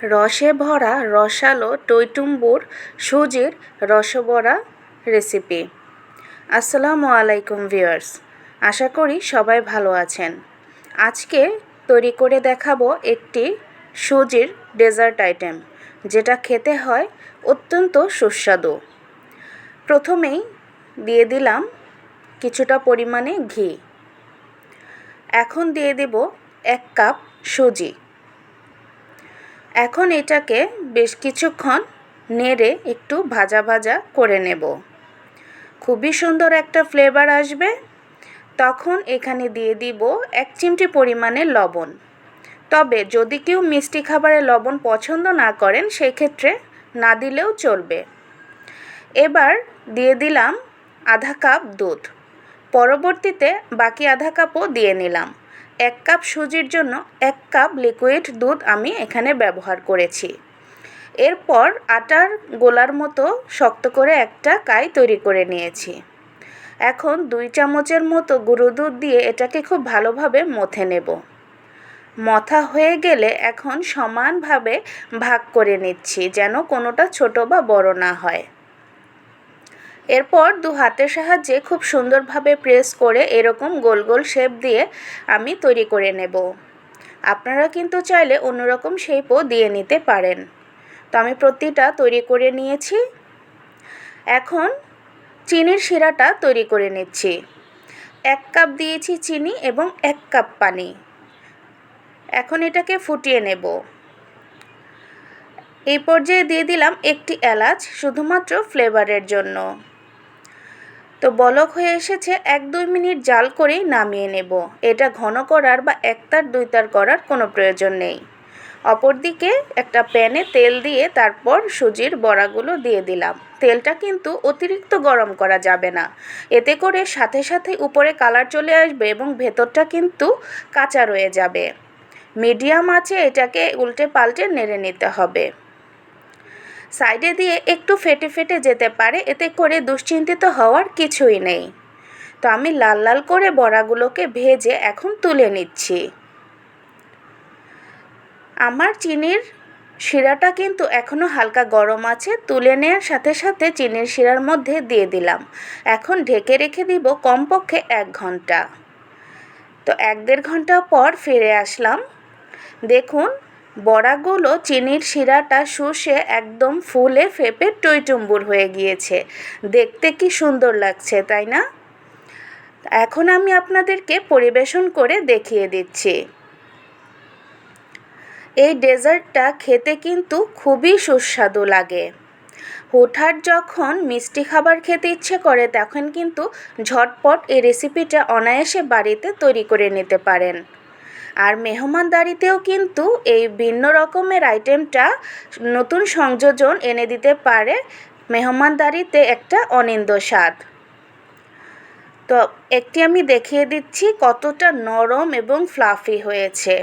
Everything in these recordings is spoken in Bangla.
রসে ভরা রসালো টইটুম্বুর সুজির রসবড়া রেসিপি আসসালামু আলাইকুম ভিউয়ার্স আশা করি সবাই ভালো আছেন। আজকে তৈরি করে দেখাবো একটি সুজির ডেজার্ট আইটেম যেটা খেতে হয় অত্যন্ত সুস্বাদু। প্রথমেই দিয়ে দিলাম কিছুটা পরিমাণে ঘি। এখন দিয়ে দেব এক কাপ সুজি। এখন এটাকে বেশ কিছুক্ষণ নেড়ে একটু ভাজা ভাজা করে নেব। খুবই সুন্দর একটা ফ্লেভার আসবে। তখন এখানে দিয়ে দিব এক চিমটি পরিমাণে লবণ। তবে যদি কেউ মিষ্টি খাবারে লবণ পছন্দ না করেন, সেক্ষেত্রে না দিলেও চলবে। এবার দিয়ে দিলাম আধা কাপ দুধ। পরবর্তীতে বাকি আধা কাপও দিয়ে নিলাম। এক কাপ সুজির জন্য এক কাপ লিকুইড দুধ আমি এখানে ব্যবহার করেছি। এরপর আটার গোলার মতো শক্ত করে একটা কাই তৈরি করে নিয়েছি। এখন দুই চামচের মতো গুঁড়ো দুধ দিয়ে এটাকে খুব ভালোভাবে মথে নেব। মথা হয়ে গেলে এখন সমানভাবে ভাগ করে নিচ্ছি, যেন কোনোটা ছোট বা বড় না হয়। এরপর দু হাতের সাহায্যে খুব সুন্দরভাবে প্রেস করে এরকম গোল গোল শেপ দিয়ে আমি তৈরি করে নেব। আপনারা কিন্তু চাইলে অন্যরকম শেপও দিয়ে নিতে পারেন। তো আমি প্রতিটা তৈরি করে নিয়েছি। এখন চিনির শিরাটা তৈরি করে নিচ্ছি। এক কাপ দিয়েছি চিনি এবং এক কাপ পানি। এখন এটাকে ফুটিয়ে নেব। এই পর্যায়ে দিয়ে দিলাম একটি এলাচ, শুধুমাত্র ফ্লেভারের জন্য। তো বলক হয়ে এসেছে, এক দুই মিনিট জাল করেই নামিয়ে নেব। এটা ঘন করার বা একতার দুইতার করার কোনো প্রয়োজন নেই। অপরদিকে একটা প্যানে তেল দিয়ে তারপর সুজির বড়াগুলো দিয়ে দিলাম। তেলটা কিন্তু অতিরিক্ত গরম করা যাবে না। এতে করে সাথে সাথে উপরে কালার চলে আসবে এবং ভেতরটা কিন্তু কাঁচা রয়ে যাবে। মিডিয়াম আছে, এটাকে উল্টে পাল্টে নেড়ে নিতে হবে। সাইডে দিয়ে একটু ফেটে ফেটে যেতে পারে, এতে করে দুশ্চিন্তিত হওয়ার কিছুই নেই। তো আমি লাল লাল করে বড়াগুলোকে ভেজে এখন তুলে নিচ্ছি। আমার চিনির শিরাটা কিন্তু এখনও হালকা গরম আছে, তুলে নেওয়ার সাথে সাথে চিনির শিরার মধ্যে দিয়ে দিলাম। এখন ঢেকে রেখে দিব কমপক্ষে এক ঘণ্টা। তো এক দেড় ঘণ্টা পর ফিরে আসলাম। দেখুন বড়াগুলো চিনির শিরাটা শুষে একদম ফুলে ফেপে টইটুম্বুর হয়ে গিয়েছে। দেখতে কি সুন্দর লাগছে, তাই না? এখন আমি আপনাদেরকে পরিবেশন করে দেখিয়ে দিচ্ছি। এই ডেজার্টটা খেতে কিন্তু খুবই সুস্বাদু লাগে। হুটহাট যখন মিষ্টি খাবার খেতে ইচ্ছে করে, তখন কিন্তু ঝটপট এই রেসিপিটা অনায়াসে বাড়িতে তৈরি করে নিতে পারেন। আর মেহমানদারিতেও কিন্তু এই ভিন্ন রকমের আইটেমটা নতুন সংযোজন এনে দিতে পারে মেহমানদারিতে একটা অনিন্দ স্বাদ। তো একটি আমি দেখিয়ে দিচ্ছি কতটা নরম এবং ফ্লাফি হয়েছে।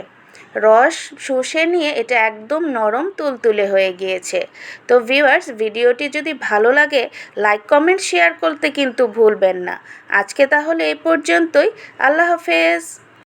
রস শুষে নিয়ে এটা একদম নরম তুলতুলে হয়ে গিয়েছে। তো ভিউয়ার্স ভিডিওটি যদি ভালো লাগে লাইক কমেন্ট শেয়ার করতে কিন্তু ভুলবেন না। আজকে তাহলে এই পর্যন্তই। আল্লাহ হাফেজ।